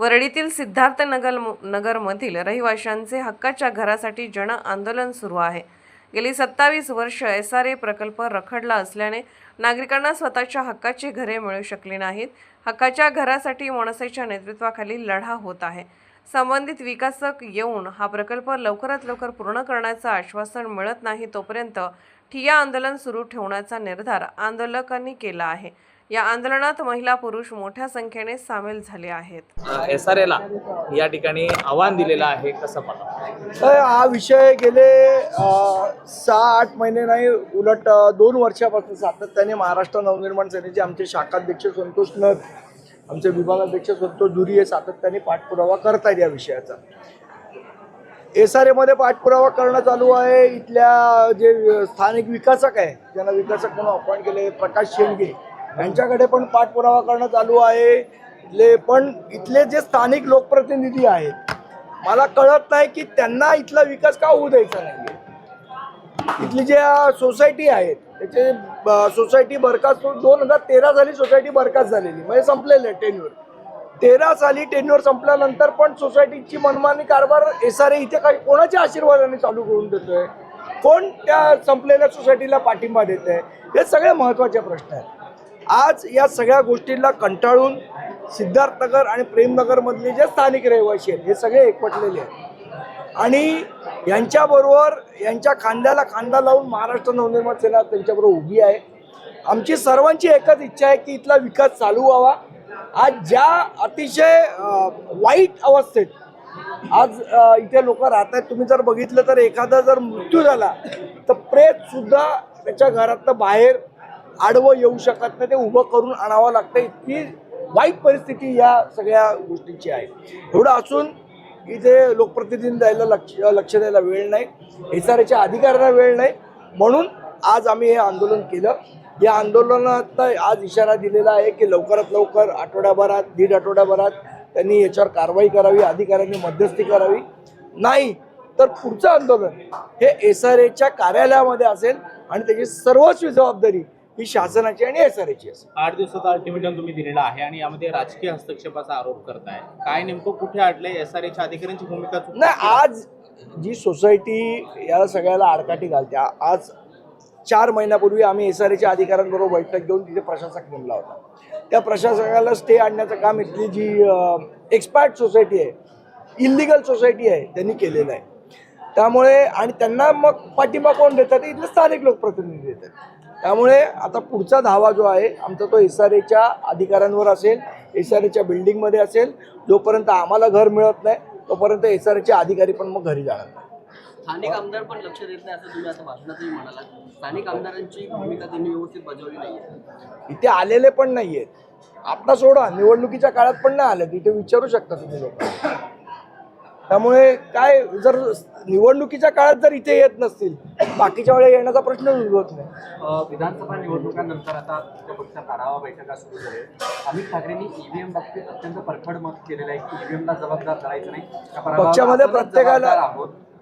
वरळीतील सिद्धार्थ नगर नगरमधील रहिवाशांचे हक्काच्या घरासाठी जन आंदोलन सुरू आहे. गेली सत्तावीस वर्ष एस आर ए प्रकल्प रखडला असल्याने नागरिकांना स्वतःच्या हक्काची घरे मिळू शकली नाहीत. हक्काच्या घरासाठी मनसेच्या नेतृत्वाखाली लढा होत आहे. संबंधित विकासक येऊन हा प्रकल्प लवकरात लवकर पूर्ण करण्याचं आश्वासन मिळत नाही तोपर्यंत ठिया आंदोलन सुरू ठेवण्याचा निर्धार आंदोलकांनी केला आहे. या आंदोलनात महिला पुरुष मोठ्या संख्येने सामील झाले आहेत. एस आर एला या ठिकाणी आव्हान दिलेलं आहे कसं पाहता? तर हा विषय गेले सहा आठ महिने नाही उलट दोन वर्षापासून सातत्याने महाराष्ट्र नवनिर्माण सेनेचे आमचे शाखाध्यक्ष संतोष नथ आमचे विभागाध्यक्ष संतोष धुरी हे सातत्याने पाठपुरावा करतायत या विषयाचा. एस आर एमध्ये पाठपुरावा करणं चालू आहे इथल्या जे स्थानिक विकासक आहे ज्यांना विकासक म्हणून अपॉइंट केले प्रकाश शेंडगे यांच्याकडे पण पाठपुरावा करणं चालू आहे. इथले पण इथले जे स्थानिक लोकप्रतिनिधी आहेत मला कळत नाही की त्यांना इथला विकास का होऊ द्यायचा नाही इथली ज्या सोसायटी आहेत त्याचे सोसायटी बरखास्त दोन हजार तेरा साली सोसायटी बरखास्त झालेली म्हणजे संपलेलं आहे टेन्युअर तेरा साली टेन्युअर संपल्यानंतर पण सोसायटीची मनमानी कारभार एस आर ए इथे काही कोणाच्या आशीर्वादाने चालू करून देतोय? कोण त्या संपलेल्या सोसायटीला पाठिंबा देत आहे हे सगळे महत्त्वाचे प्रश्न आहेत. आज या सगळ्या गोष्टींना कंटाळून सिद्धार्थनगर आणि प्रेमनगरमधले जे स्थानिक रहिवासी आहेत हे सगळे एकवटलेले आहेत. आणि यांच्याबरोबर यांच्या खांद्याला खांदा लावून महाराष्ट्र नवनिर्माण सेना त्यांच्याबरोबर उभी आहे. आमची सर्वांची एकच इच्छा आहे की इथला विकास चालू व्हावा. आज ज्या अतिशय वाईट अवस्थेत आज इथे लोक राहत आहेत तुम्ही जर बघितलं तर एखादा जर मृत्यू झाला तर प्रेत सुद्धा त्याच्या घरातनं बाहेर आडवं येऊ शकत नाही ते उभं करून आणावं लागतं. इतकी वाईट परिस्थिती या सगळ्या गोष्टींची आहे. एवढं असून इथे लोकप्रतिनिधी द्यायला लक्ष लक्ष द्यायला वेळ नाही. एस आर एच्या अधिकाऱ्यांना वेळ नाही. म्हणून आज आम्ही हे आंदोलन केलं. या आंदोलनात आज इशारा दिलेला आहे की लवकरात लवकर आठवड्याभरात दीड आठवड्याभरात त्यांनी याच्यावर कारवाई करावी अधिकाऱ्यांनी मध्यस्थी करावी. नाही तर पुढचं आंदोलन हे एस आर एच्या कार्यालयामध्ये असेल आणि त्याची सर्वस्वी जबाबदारी ही शासनाची आणि एस आर एची असेल. आठ दिवसाचा अल्टिमेटम तुम्ही दिलेला आहे आणि यामध्ये राजकीय हस्तक्षेपाचा आरोप करताय. काय नेमकं कुठे अडले एस आर एच्या अधिकाऱ्यांची भूमिका चुकली? नाही आज जी सोसायटी या सगळ्याला आडकाठी घालते आ- आज चार महिन्यापूर्वी आम्ही एस आर एच्या अधिकाऱ्यांबरोबर बैठक घेऊन तिथे प्रशासक नेमला होता. त्या प्रशासकाला स्टे आणण्याचं काम इथली जी एक्सपायर्ड सोसायटी आहे इलिगल सोसायटी आहे त्यांनी केलेलं आहे. त्यामुळे आणि त्यांना मग पाठिंबा कोण देतात? इथले स्थानिक लोकप्रतिनिधी देतात. त्यामुळे आता पुढचा धावा जो आहे आमचा तो एस आर एच्या अधिकाऱ्यांवर असेल एस आर एच्या बिल्डिंगमध्ये असेल जोपर्यंत आम्हाला घर मिळत नाही तोपर्यंत एस आर एचे अधिकारी पण मग घरी जाणार नाही. स्थानिक आमदार पण लक्ष देत नाही असं तुम्ही आता भाषणातही म्हणाला स्थानिक आमदारांची भूमिका त्यांनी व्यवस्थित बजावली नाहीये इथे आलेले पण नाही आहेत आता सोडा निवडणुकीच्या काळात पण नाही आले तिथे विचारू शकता तुम्ही लोक. त्यामुळे काय जर निवडणुकीच्या काळात जर इथे येत नसतील बाकीच्या वेळेला येण्याचा प्रश्न उद्भवत नाही. विधानसभा निवडणुकांनंतर आता पक्षात आढावा बैठका सुरू झाल्या. अमित ठाकरेंनी ईव्हीएम बाबतीत अत्यंत परखड मत केलेलं आहे की ईव्हीएमला जबाबदार धरायचं नाही. पक्षामध्ये प्रत्येकाला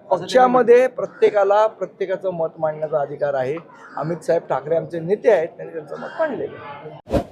पक्षामध्ये प्रत्येकाला प्रत्येकाचं मत मांडण्याचा अधिकार आहे. अमित साहेब ठाकरे आमचे नेते आहेत त्यांनी त्यांचं मत मांडलेलं आहे.